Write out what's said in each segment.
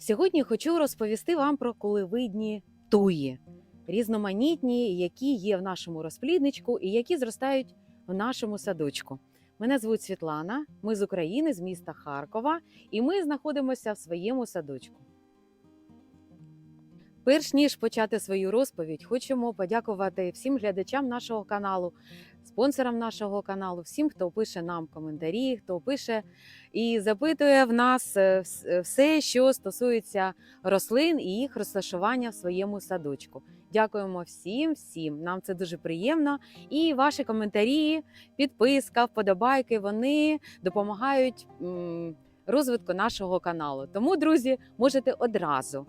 Сьогодні хочу розповісти вам про коливидні туї, різноманітні, які є в нашому розплідничку і які зростають в нашому садочку. Мене звуть Світлана, ми з України, з міста Харкова, і ми знаходимося в своєму садочку. Перш ніж почати свою розповідь, хочемо подякувати всім глядачам нашого каналу, спонсорам нашого каналу, всім, хто пише нам коментарі, хто пише і запитує в нас е, е, все, що стосується рослин і їх розташування в своєму садочку. Дякуємо всім, всім. Нам це дуже приємно. І ваші коментарі, підписка, вподобайки вони допомагають розвитку нашого каналу. Тому, друзі, можете одразу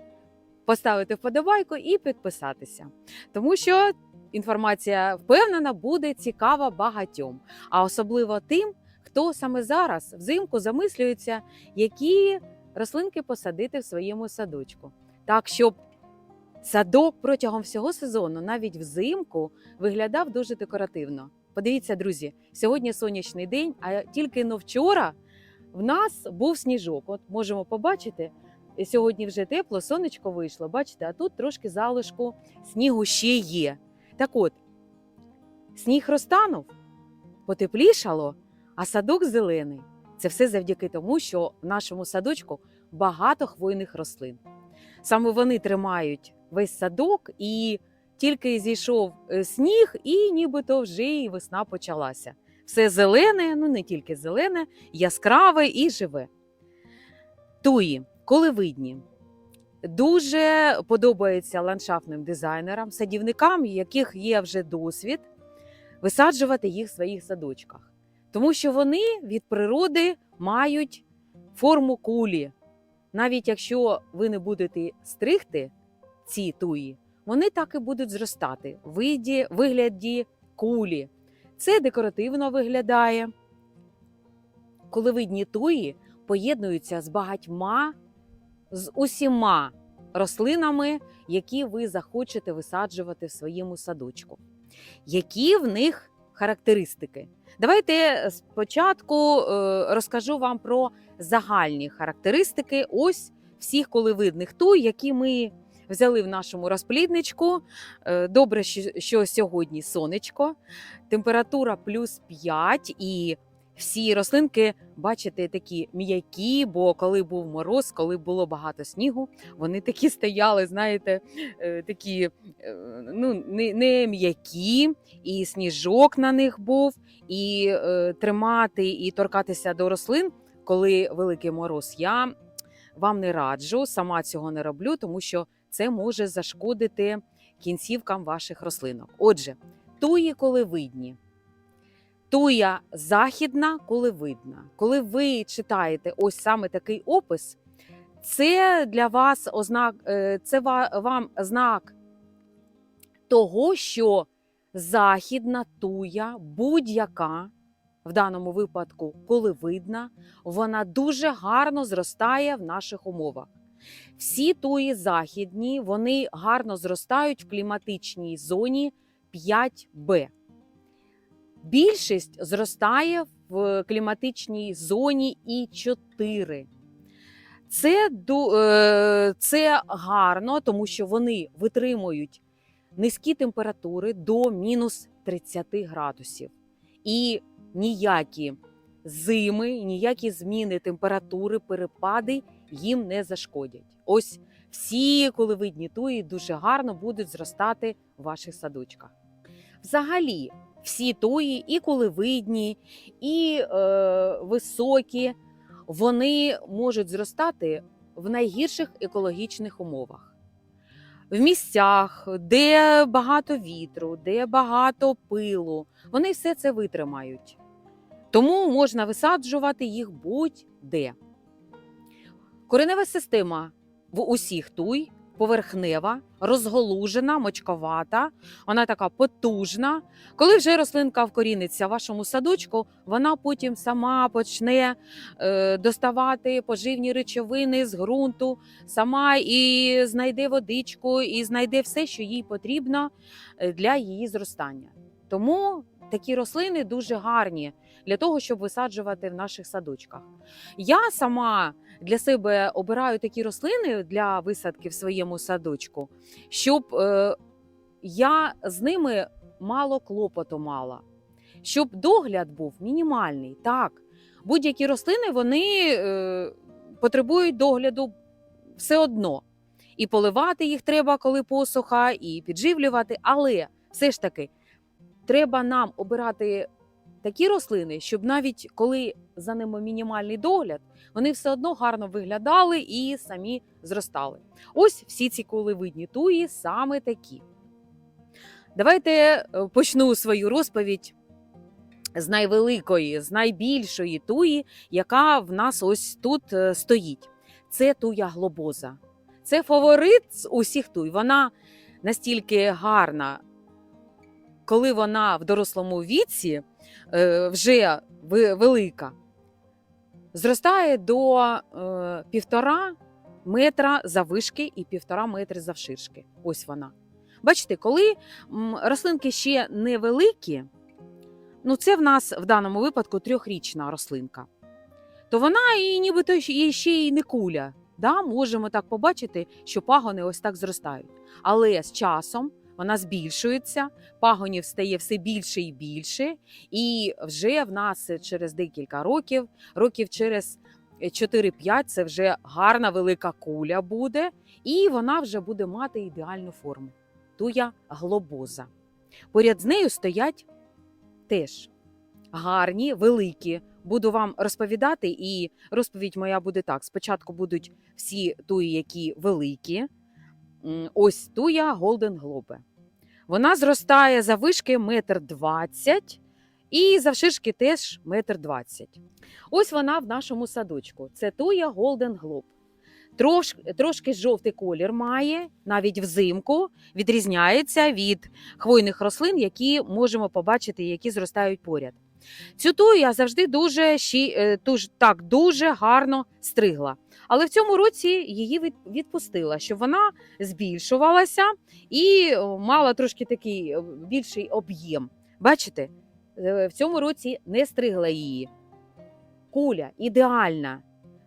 поставити вподобайку і підписатися, тому що інформація впевнена буде цікава багатьом, а особливо тим, хто саме зараз взимку замислюється, які рослинки посадити в своєму садочку. Так, щоб садок протягом всього сезону, навіть взимку, виглядав дуже декоративно. Подивіться, друзі, сьогодні сонячний день, а тільки но вчора в нас був сніжок. От можемо побачити. Сьогодні вже тепло, сонечко вийшло. Бачите, а тут трошки залишку снігу ще є. Так от, сніг розтанув, потеплішало, а садок зелений. Це все завдяки тому, що в нашому садочку багато хвойних рослин. Саме вони тримають весь садок, і тільки зійшов е, сніг, і нібито вже і весна почалася. Все зелене, ну не тільки зелене, яскраве і живе. Туї, коливидні. Дуже подобається ландшафтним дизайнерам, садівникам, яких є вже досвід, висаджувати їх в своїх садочках. Тому що вони від природи мають форму кулі. Навіть якщо ви не будете стригти ці туї, вони так і будуть зростати в виді, вигляді кулі. Це декоративно виглядає. Коливидні туї поєднуються з багатьма, з усіма рослинами, які ви захочете висаджувати в своєму садочку. Які в них характеристики? Давайте спочатку е, розкажу вам про загальні характеристики ось всіх коливидних туй, які ми взяли в нашому розплідничку. Е, Добре, що сьогодні сонечко, температура плюс 5 і всі рослинки, бачите, такі м'які, бо коли був мороз, коли було багато снігу, вони такі стояли, знаєте, е, такі е, ну, не, не м'які, і сніжок на них був, і е, тримати і торкатися до рослин, коли великий мороз, я вам не раджу, сама цього не роблю, тому що це може зашкодити кінцівкам ваших рослинок. Отже, туї коливидні. Туя західна коливидна. Коли ви читаєте ось саме такий опис, це для вас ознак, е, це вам знак того, що західна туя, будь-яка, в даному випадку коливидна, вона дуже гарно зростає в наших умовах. Всі туї західні, вони гарно зростають в кліматичній зоні 5Б. Більшість зростає в кліматичній зоні І4. Це, е, це гарно, тому що вони витримують низькі температури до мінус 30 градусів. І ніякі зими, ніякі зміни температури, перепади їм не зашкодять. Ось всі коливидні туї дуже гарно будуть зростати в ваших садочках. Взагалі, всі туї, і коливидні, і е, високі, вони можуть зростати в найгірших екологічних умовах. В місцях, де багато вітру, де багато пилу, вони все це витримають. Тому можна висаджувати їх будь-де. Коренева система в усіх туй поверхнева, розголужена, мочковата, вона така потужна. Коли вже рослинка вкоріниться в вашому садочку, вона потім сама почне е, доставати поживні речовини з ґрунту, сама і знайде водичку, і знайде все, що їй потрібно е, для її зростання. Тому такі рослини дуже гарні для того, щоб висаджувати в наших садочках. Я сама для себе обираю такі рослини для висадки в своєму садочку, щоб е, я з ними мало клопоту мала, щоб догляд був мінімальний. Так, будь-які рослини вони е, потребують догляду все одно. І поливати їх треба, коли посуха, і підживлювати. Але все ж таки треба нам обирати такі рослини, щоб навіть коли за ними мінімальний догляд, вони все одно гарно виглядали і самі зростали. Ось всі ці коливидні туї саме такі. Давайте е, почну свою розповідь з найвеликої, з найбільшої туї, яка в нас ось тут е, стоїть. Це туя глобоза. Це фаворит з усіх туй. Вона настільки гарна, коли вона в дорослому віці вже велика, зростає до е, півтора метра завишки і півтора метри завширшки. Ось вона. Бачите, коли рослинки ще невеликі, ну це в нас в даному випадку трьохрічна рослинка, то вона і нібито і ще й не куля. Да, можемо так побачити, що пагони ось так зростають. Але з часом вона збільшується, пагонів стає все більше і більше, і вже в нас через декілька років, років через 4-5 це вже гарна велика куля буде, і вона вже буде мати ідеальну форму. Туя глобоза. Поряд з нею стоять теж гарні, великі. Буду вам розповідати, і розповідь моя буде так: спочатку будуть всі туї, які великі. Ось туя Голден Глобе. Вона зростає за вишки метр двадцять і завширшки теж метр двадцять. Ось вона в нашому садочку. Це туя Голден Глоб. Трош, трошки жовтий колір має, навіть взимку відрізняється від хвойних рослин, які можемо побачити, які зростають поряд. Цю тую я завжди дуже, е, так, дуже гарно стригла. Але в цьому році її відпустила, щоб вона збільшувалася і мала трошки такий е, більший об'єм. Бачите, Е, в цьому році не стригла її. Куля ідеальна,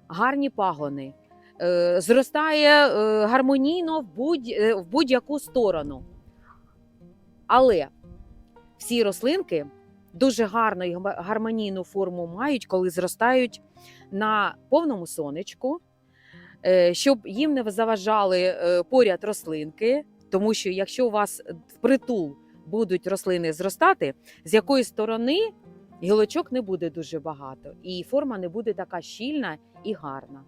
гарні пагони, зростає гармонійно в будь-яку сторону. Але всі рослинки дуже гарну і гармонійну форму мають, коли зростають на повному сонечку, е, щоб їм не заважали е, поряд рослинки. Тому що якщо у вас впритул будуть рослини зростати, з якої сторони гілочок не буде дуже багато, і форма не буде така щільна і гарна.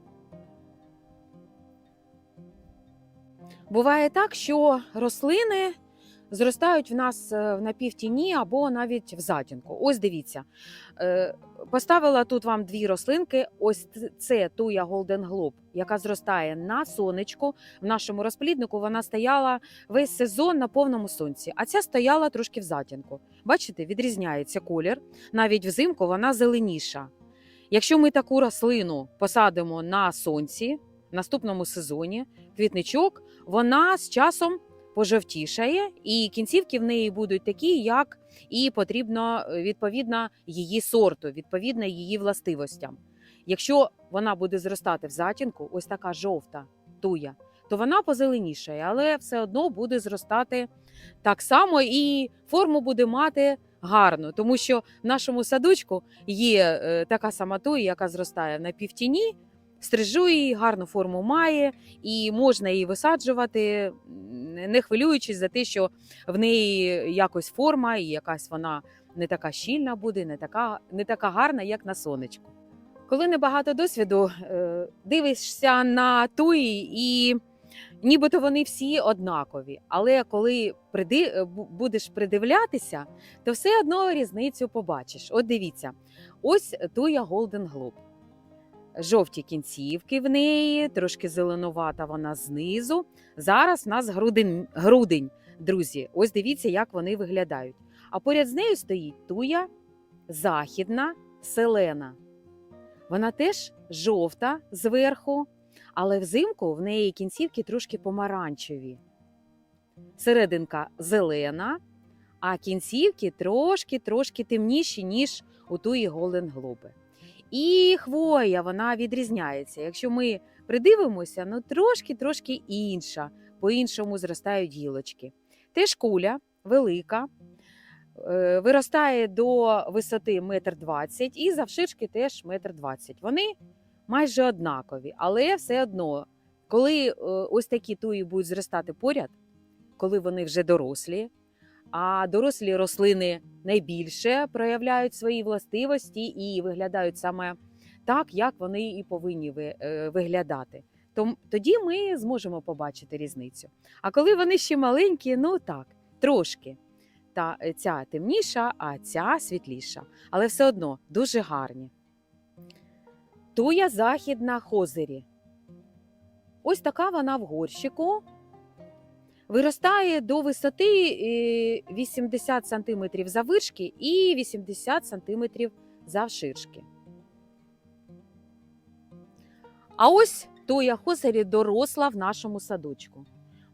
Буває так, що рослини зростають в нас е, в напівтіні або навіть в затінку. Ось дивіться. Е, Поставила тут вам дві рослинки. Ось це туя Golden Globe, яка зростає на сонечку. В нашому розпліднику вона стояла весь сезон на повному сонці, а ця стояла трошки в затінку. Бачите, відрізняється колір. Навіть взимку вона зеленіша. Якщо ми таку рослину посадимо на сонці в наступному сезоні, квітничок, вона з часом пожовтішає, і кінцівки в неї будуть такі, як і потрібно е, відповідно її сорту, відповідно її властивостям. Якщо вона буде зростати в затінку, ось така жовта туя, то вона позеленішає, але все одно буде зростати так само і форму буде мати гарну, тому що в нашому садочку є е, така сама туя, яка зростає на півтіні, стрижу її, гарну форму має, і можна її висаджувати, не хвилюючись за те, що в неї якось форма і якась вона не така щільна буде, не така, не така гарна, як на сонечку. Коли небагато досвіду, е, дивишся на туї і нібито вони всі однакові. Але коли приди, е, будеш придивлятися, то все одно різницю побачиш. От дивіться, ось туя Golden Globe. Жовті кінцівки в неї, трошки зеленувата вона знизу. Зараз в нас грудень, грудень, друзі. Ось дивіться, як вони виглядають. А поряд з нею стоїть туя західна селена. Вона теж жовта зверху, але взимку в неї кінцівки трошки помаранчеві. Серединка зелена, а кінцівки трошки-трошки темніші, ніж у туї Голден Глоби. І хвоя вона відрізняється. Якщо ми придивимося, ну трошки-трошки інша, по-іншому зростають гілочки. Теж куля велика, е, виростає до висоти 1,20 м і завширшки теж 1,20 м. Вони майже однакові, але все одно, коли е, ось такі туї будуть зростати поряд, коли вони вже дорослі, а дорослі рослини найбільше проявляють свої властивості і виглядають саме так, як вони і повинні е, виглядати. Тоді ми зможемо побачити різницю. А коли вони ще маленькі, ну так, трошки. Та е, ця темніша, а ця світліша. Але все одно дуже гарні. Туя західна хозері. Ось така вона в горщику. Виростає до висоти е, 80 см завишки і 80 см завширшки. А ось туя хозері доросла в нашому садочку.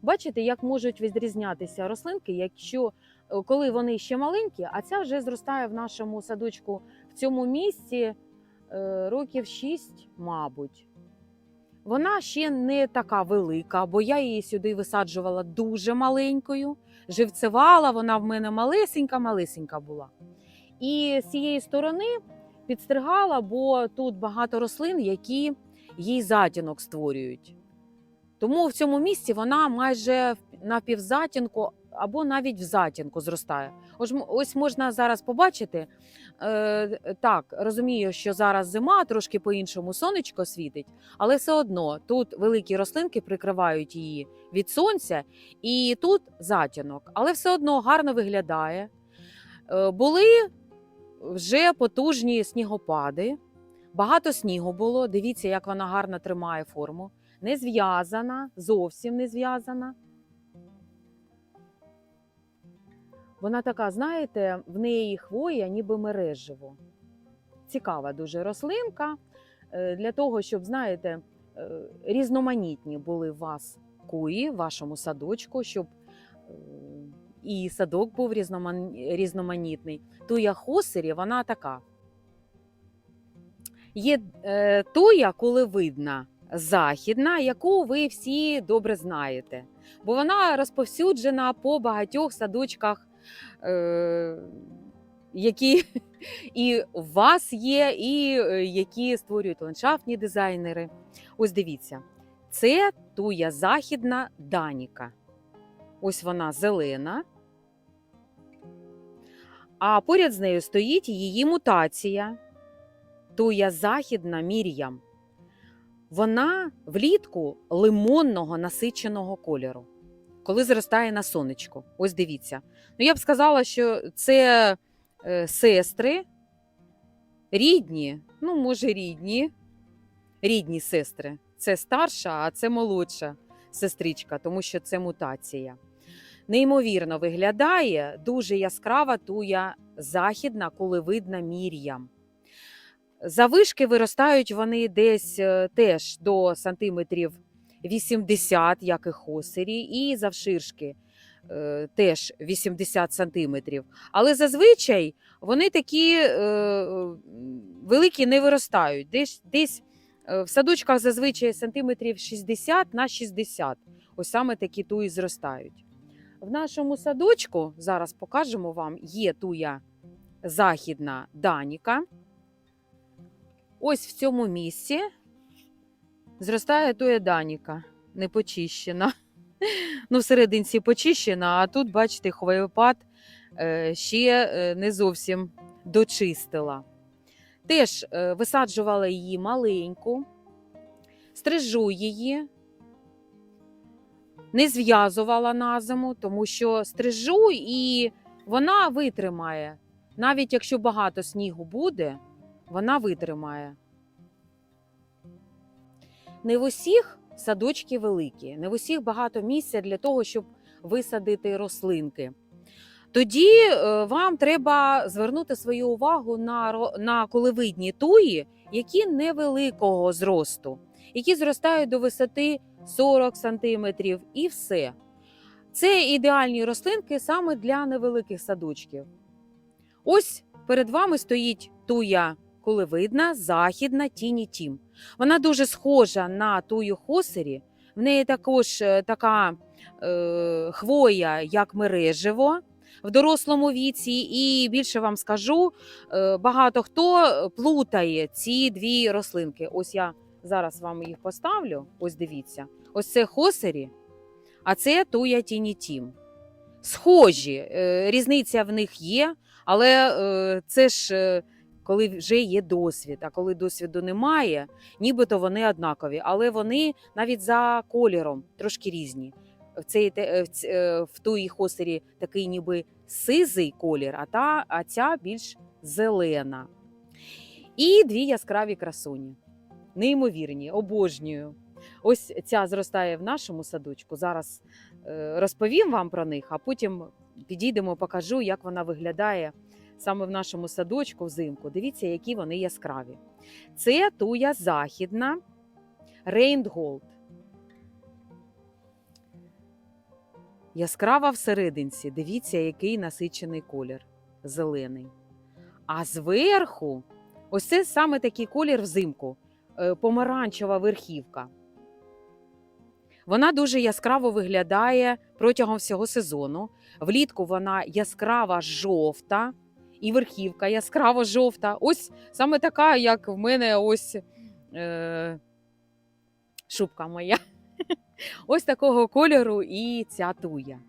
Бачите, як можуть відрізнятися рослинки, якщо е, коли вони ще маленькі, а ця вже зростає в нашому садочку в цьому місці е, років 6, мабуть. Вона ще не така велика, бо я її сюди висаджувала дуже маленькою. Живцевала, вона в мене малесенька-малесенька була. І з цієї сторони підстригала, бо тут багато рослин, які їй затінок створюють. Тому в цьому місці вона майже на півзатінку або навіть в затінку зростає. Ось можна зараз побачити. Е, так, розумію, що зараз зима, трошки по-іншому сонечко світить, але все одно тут великі рослинки прикривають її від сонця, і тут затінок. Але все одно гарно виглядає. Е, були вже потужні снігопади, багато снігу було. Дивіться, як вона гарно тримає форму не зв'язана, зовсім не зв'язана. Вона така, знаєте, в неї хвоя, ніби мереживо. Цікава дуже рослинка. Е, Для того, щоб, знаєте, е, різноманітні були у вас куї в вашому садочку, щоб е, і садок був різноман- різноманітний. Туя хосері, вона така. Є туя кулевидна, західна, яку ви всі добре знаєте, бо вона розповсюджена по багатьох садочках, які і у вас є, і е, які створюють ландшафтні дизайнери. Ось дивіться, це туя західна Даніка. Ось вона зелена. А поряд з нею стоїть її мутація. Туя західна Мір'ям. Вона влітку лимонного насиченого кольору, коли зростає на сонечку. Ось дивіться. Ну, я б сказала, що це е, сестри, рідні, ну, може, рідні, рідні сестри. Це старша, а це молодша сестричка, тому що це мутація. Неймовірно виглядає дуже яскрава туя західна, кулевидна Мір'ям. Завишки виростають вони десь е, теж до сантиметрів 80, як і хосері, і завширшки е, теж 80 сантиметрів. Але зазвичай вони такі е, великі не виростають. Десь, десь е, в садочках зазвичай сантиметрів 60 на 60. Ось саме такі туї зростають. В нашому садочку, зараз покажемо вам, є туя західна Даніка. Ось в цьому місці зростає туя Даніка, не почищена. Ну, всерединці почищена, а тут, бачите, хвоєпад е, ще е, не зовсім дочистила. Теж е, висаджувала її маленьку, стрижу її, не зв'язувала на зиму, тому що стрижу і вона витримає. Навіть якщо багато снігу буде, вона витримає. Не в усіх садочки великі, не в усіх багато місця для того, щоб висадити рослинки. Тоді е, вам треба звернути свою увагу на, на колевидні туї, які невеликого зросту, які зростають до висоти 40 см і все. Це ідеальні рослинки саме для невеликих садочків. Ось перед вами стоїть туя коли видна західна тіні тім. Вона дуже схожа на тую хосері. В неї також е, така е, хвоя, як мережево в дорослому віці, і більше вам скажу, е, багато хто плутає ці дві рослинки. Ось я зараз вам їх поставлю. Ось дивіться. Ось це хосері, а це туя тіні тім. Схожі, е, різниця в них є, але е, це ж е, коли вже є досвід. А коли досвіду немає, нібито вони однакові, але вони навіть за кольором трошки різні. В цей те- е, в е, в туї хосері такий ніби сизий колір, а та а ця більш зелена. І дві яскраві красуні. Неймовірні, обожнюю. Ось ця зростає в нашому садочку. Зараз е, розповім вам про них, а потім підійдемо, покажу, як вона виглядає саме в нашому садочку взимку. Дивіться, які вони яскраві. Це туя західна Gold. Яскрава всерединці. Дивіться, який насичений колір зелений. А зверху, ось це саме такий колір взимку, е, помаранчева верхівка. Вона дуже яскраво виглядає протягом всього сезону. Влітку вона яскрава жовта, і верхівка яскраво жовта. Ось саме така, як в мене ось е, шубка моя. Ось такого кольору і ця туя.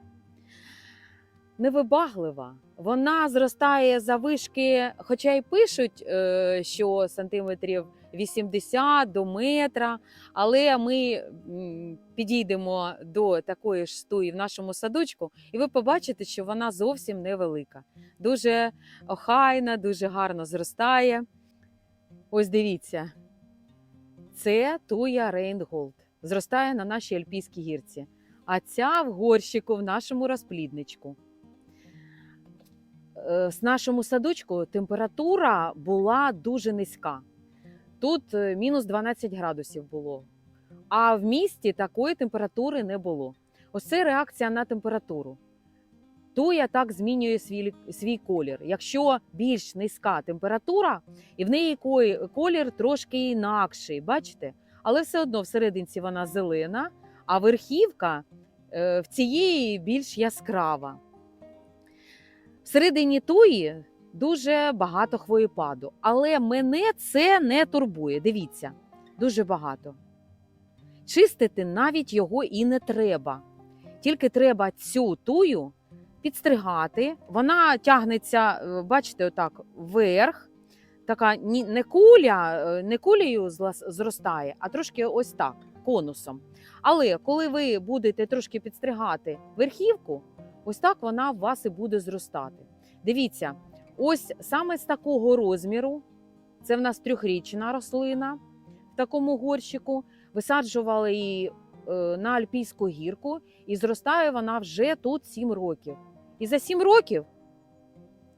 Невибаглива. Вона зростає за вишки, хоча й пишуть, е, що сантиметрів 80 до метра, але ми підійдемо до такої ж туї в нашому садочку, і ви побачите, що вона зовсім невелика. Дуже охайна, дуже гарно зростає. Ось дивіться, це туя Рейнголд. Зростає на нашій альпійській гірці. А ця в горщику в нашому розплідничку. Е, З нашому садочку температура була дуже низька. Тут е, мінус 12 градусів було. А в місті такої температури не було. Ось це реакція на температуру. Туя так змінює свій, свій колір. Якщо більш низька температура, і в неї колір трошки інакший, бачите? Але все одно всерединці вона зелена, а верхівка е, в цієї більш яскрава. Всередині туї дуже багато хвоєпаду, але мене це не турбує. Дивіться, дуже багато. Чистити навіть його і не треба. Тільки треба цю тую підстригати. Вона тягнеться, е, бачите, отак вверх. Така не куля, е, не кулею зростає, а трошки ось так, конусом. Але коли ви будете трошки підстригати верхівку, ось так вона в вас і буде зростати. Дивіться, ось саме з такого розміру, це в нас трьохрічна рослина в такому горщику. Висаджували її е, на Альпійську гірку, і зростає вона вже тут 7 років. І за 7 років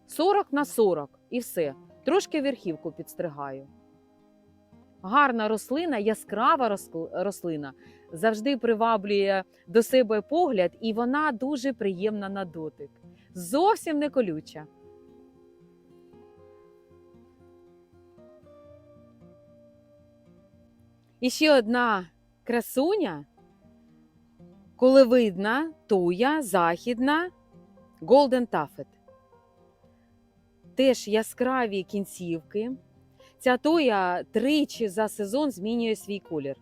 40 на 40 і все. Трошки верхівку підстригаю. Гарна рослина, яскрава рослина, завжди приваблює до себе погляд, і вона дуже приємна на дотик. Зовсім не колюча. І ще одна красуня, коли видна туя західна Golden Taffet. Теж яскраві кінцівки. Ця туя тричі за сезон змінює свій колір.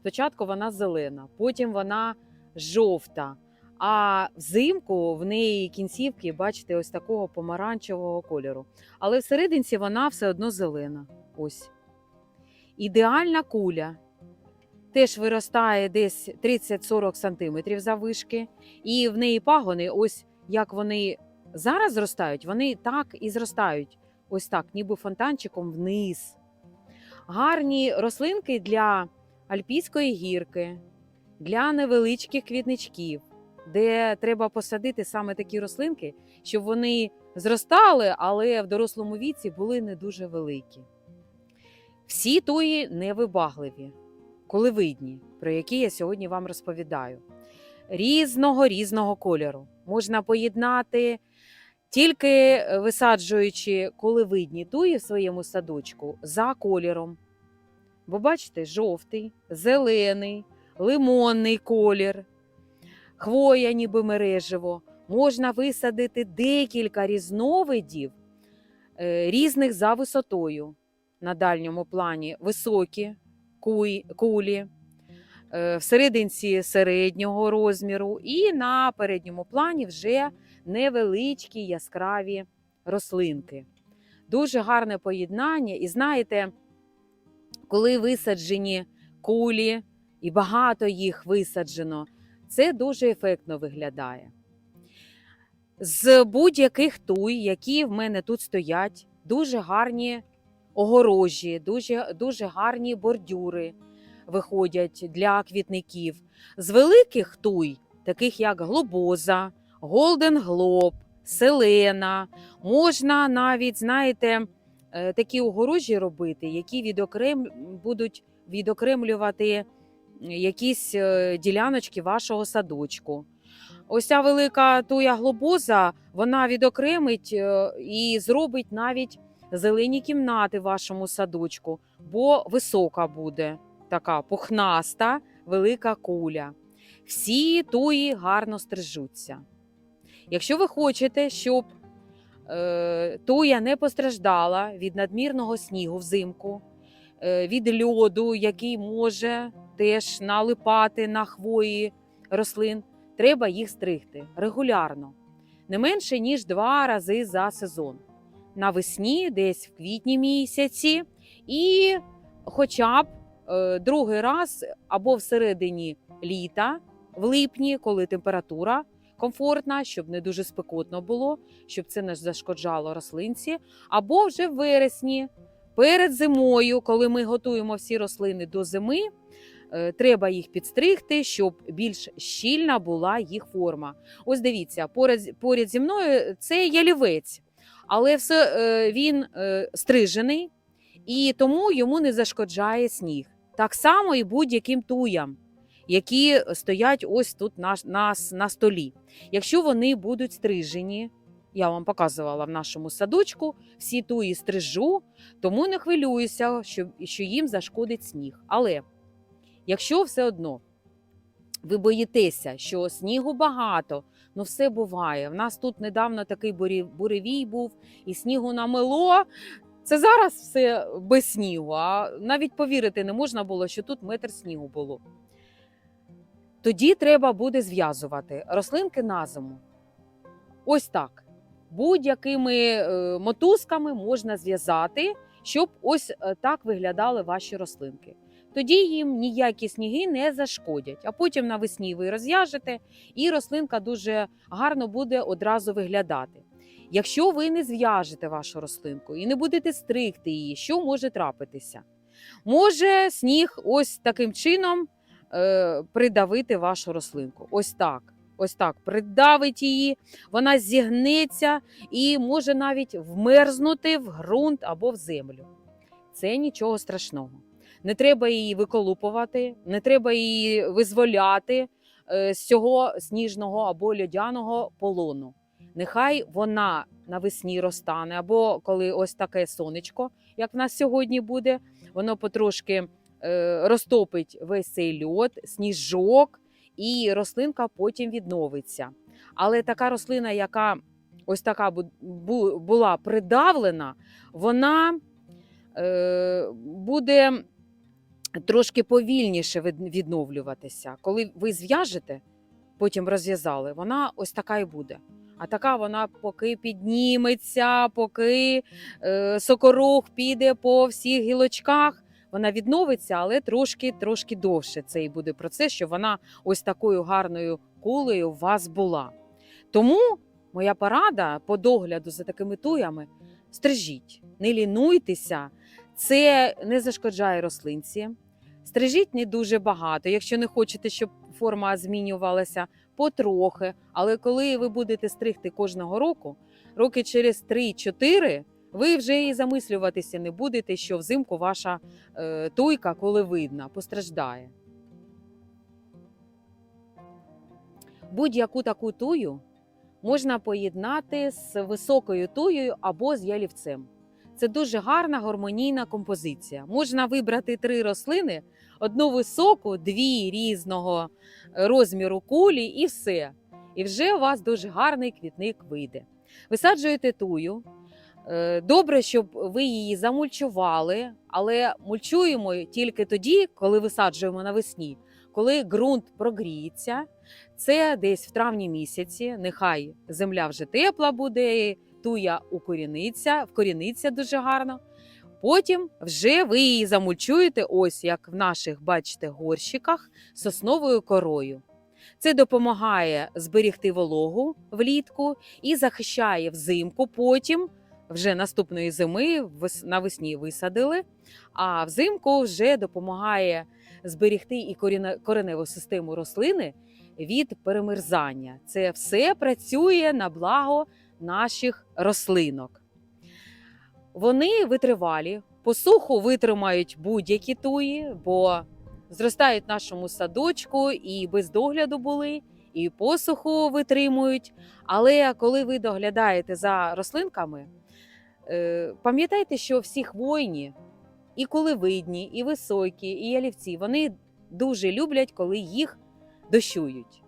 Спочатку вона зелена, потім вона жовта. А взимку в неї кінцівки, бачите, ось такого помаранчевого кольору. Але всерединці вона все одно зелена. Ось. Ідеальна куля. Теж виростає десь 30-40 см заввишки. І в неї пагони, ось як вони зараз зростають, вони так і зростають. Ось так, ніби фонтанчиком вниз. Гарні рослинки для альпійської гірки, для невеличких квітничків, де треба посадити саме такі рослинки, щоб вони зростали, але в дорослому віці були не дуже великі. Всі тої невибагливі, коливидні, про які я сьогодні вам розповідаю. Різного різного кольору. Можна поєднати Тільки е, висаджуючи коливидні туї в своєму садочку за кольором. Бо бачите, жовтий, зелений, лимонний колір, хвоя, ніби мереживо. Можна висадити декілька різновидів е, різних за висотою. На дальньому плані високі кулі, е, в серединці середнього розміру, і на передньому плані вже невеличкі яскраві рослинки. Дуже гарне поєднання. І знаєте, коли висаджені кулі, і багато їх висаджено, це дуже ефектно виглядає. З будь-яких туй, які в мене тут стоять, дуже гарні огорожі, дуже, дуже гарні бордюри виходять для квітників. З великих туй, таких як глобоза, Голден Глоб, Селена, можна навіть, знаєте, е, такі огорожі робити, які відокрем... будуть відокремлювати якісь е, діляночки вашого садочку. Ось ця велика туя глобоза, вона відокремить е, і зробить навіть зелені кімнати в вашому садочку, бо висока буде така пухнаста, велика куля. Всі туї гарно стрижуться. Якщо ви хочете, щоб е, туя не постраждала від надмірного снігу взимку, е, від льоду, який може теж налипати на хвої рослин, треба їх стригти регулярно, не менше ніж два рази за сезон. Навесні, десь в квітні місяці, і хоча б е, другий раз або всередині літа, в липні, коли температура комфортна, щоб не дуже спекотно було, щоб це не зашкоджало рослинці, або вже в вересні, перед зимою, коли ми готуємо всі рослини до зими. е, Треба їх підстригти, щоб більш щільна була їх форма. Ось дивіться, поряд, поряд зі мною це ялівець, але все е, він е, стрижений і тому йому не зашкоджає сніг. Так само і будь-яким туям, які стоять ось тут на, на, на столі. Якщо вони будуть стрижені, я вам показувала в нашому садочку, всі туї стрижу, тому не хвилююся, що, що їм зашкодить сніг. Але якщо все одно ви боїтеся, що снігу багато, ну все буває. В нас тут недавно такий буревій був, і снігу намело. Це зараз все без снігу, а навіть повірити не можна було, що тут метр снігу було. Тоді треба буде зв'язувати рослинки на зиму. Ось так. Будь-якими е, мотузками можна зв'язати, щоб ось е, так виглядали ваші рослинки. Тоді їм ніякі сніги не зашкодять. А потім навесні ви розв'яжете, і рослинка дуже гарно буде одразу виглядати. Якщо ви не зв'яжете вашу рослинку і не будете стригти її, що може трапитися? Може сніг ось таким чином е, придавити вашу рослинку. Ось так. Ось так придавить її, вона зігнеться і може навіть вмерзнути в ґрунт або в землю. Це нічого страшного. Не треба її виколупувати, не треба її визволяти е, з цього сніжного або льодяного полону. Нехай вона навесні розтане, або коли ось таке сонечко, як в нас сьогодні буде, воно потрошки е, розтопить весь цей льод, сніжок, і рослинка потім відновиться. Але така рослина, яка ось така бу- бу- була придавлена, вона е, буде трошки повільніше відновлюватися. Коли ви зв'яжете, потім розв'язали, вона ось така і буде. А така вона поки підніметься, поки е, сокорох піде по всіх гілочках. Вона відновиться, але трошки трошки довше цей буде процес, щоб вона ось такою гарною кулею у вас була. Тому моя порада по догляду за такими туями стрижіть, не лінуйтеся, це не зашкоджає рослинці. Стрижіть не дуже багато, якщо не хочете, щоб форма змінювалася потрохи. Але коли ви будете стригти кожного року, роки через 3-4, ви вже і замислюватися не будете, що взимку ваша е, туйка, коли видна, постраждає. Будь-яку таку тую можна поєднати з високою туєю або з ялівцем. Це дуже гарна гармонійна композиція. Можна вибрати три рослини, одну високу, дві різного розміру кулі, і все. І вже у вас дуже гарний квітник вийде. Висаджуєте тую. Е, Добре, щоб ви її замульчували, але мульчуємо тільки тоді, коли висаджуємо навесні, коли ґрунт прогріється. Це десь в травні місяці. Нехай земля вже тепла буде, туя укоріниться, вкоріниться дуже гарно. Потім вже ви її замульчуєте, ось як в наших, бачите, горщиках сосновою корою. Це допомагає зберігти вологу влітку і захищає взимку. Потім вже наступної зими навесні висадили, а взимку вже допомагає зберігти і кореневу систему рослини від перемерзання. Це все працює на благо наших рослинок. Вони витривалі, посуху витримають будь-які туї, бо зростають в нашому садочку і без догляду були, і посуху витримують. Але коли ви доглядаєте за рослинками, е, пам'ятайте, що всі хвойні, і коливидні, і високі, і ялівці, вони дуже люблять, коли їх дощують.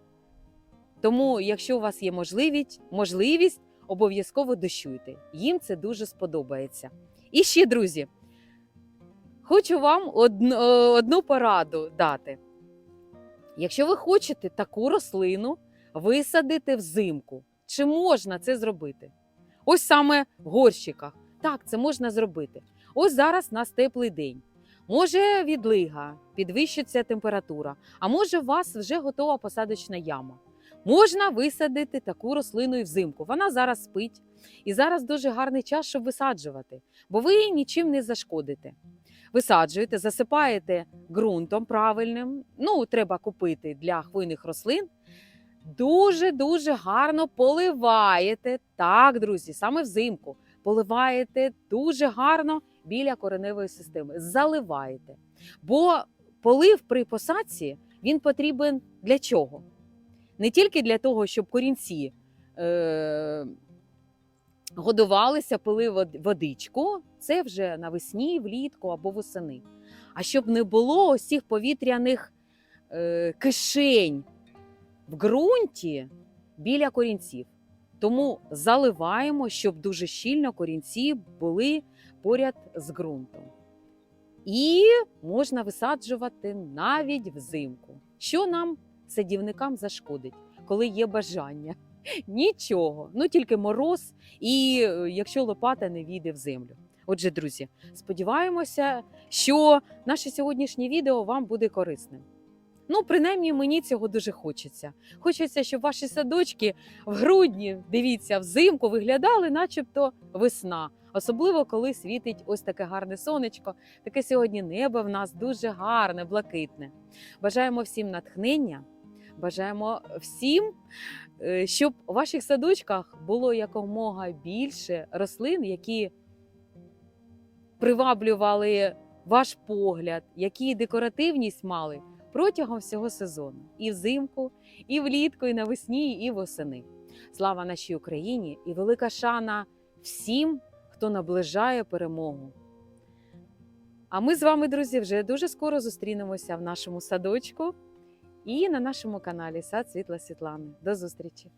Тому, якщо у вас є можливість, можливість обов'язково дощуйте. Їм це дуже сподобається. І ще, друзі, хочу вам одну, одну пораду дати. Якщо ви хочете таку рослину висадити взимку, чи можна це зробити? Ось саме в горщиках. Так, це можна зробити. Ось зараз нас теплий день. Може відлига, підвищиться температура, а може у вас вже готова посадочна яма. Можна висадити таку рослину і взимку. Вона зараз спить, і зараз дуже гарний час, щоб висаджувати, бо ви їй нічим не зашкодите. Висаджуєте, засипаєте ґрунтом правильним. Ну, треба купити для хвойних рослин. Дуже дуже гарно поливаєте. Так, друзі, саме взимку. Поливаєте дуже гарно біля кореневої системи. Заливаєте. Бо полив при посадці він потрібен для чого? Не тільки для того, щоб корінці е, годувалися, пили водичку, це вже навесні, влітку або восени. А щоб не було цих повітряних е, кишень в ґрунті біля корінців. Тому заливаємо, щоб дуже щільно корінці були поряд з ґрунтом. І можна висаджувати навіть взимку. Що нам, садівникам, зашкодить, коли є бажання? Нічого, ну тільки мороз, і е, якщо лопата не війде в землю. Отже, друзі, сподіваємося, що наше сьогоднішнє відео вам буде корисним. Ну, принаймні, мені цього дуже хочеться. Хочеться, щоб ваші садочки в грудні, дивіться, взимку виглядали, начебто весна. Особливо коли світить ось таке гарне сонечко. Таке сьогодні небо в нас дуже гарне, блакитне. Бажаємо всім натхнення, бажаємо всім, е, щоб у ваших садочках було якомога більше рослин, які приваблювали ваш погляд, які декоративність мали протягом всього сезону. І взимку, і влітку, і навесні, і восени. Слава нашій Україні і велика шана всім, хто наближає перемогу. А ми з вами, друзі, вже дуже скоро зустрінемося в нашому садочку і на нашому каналі Сад Світла Світлани. До зустрічі!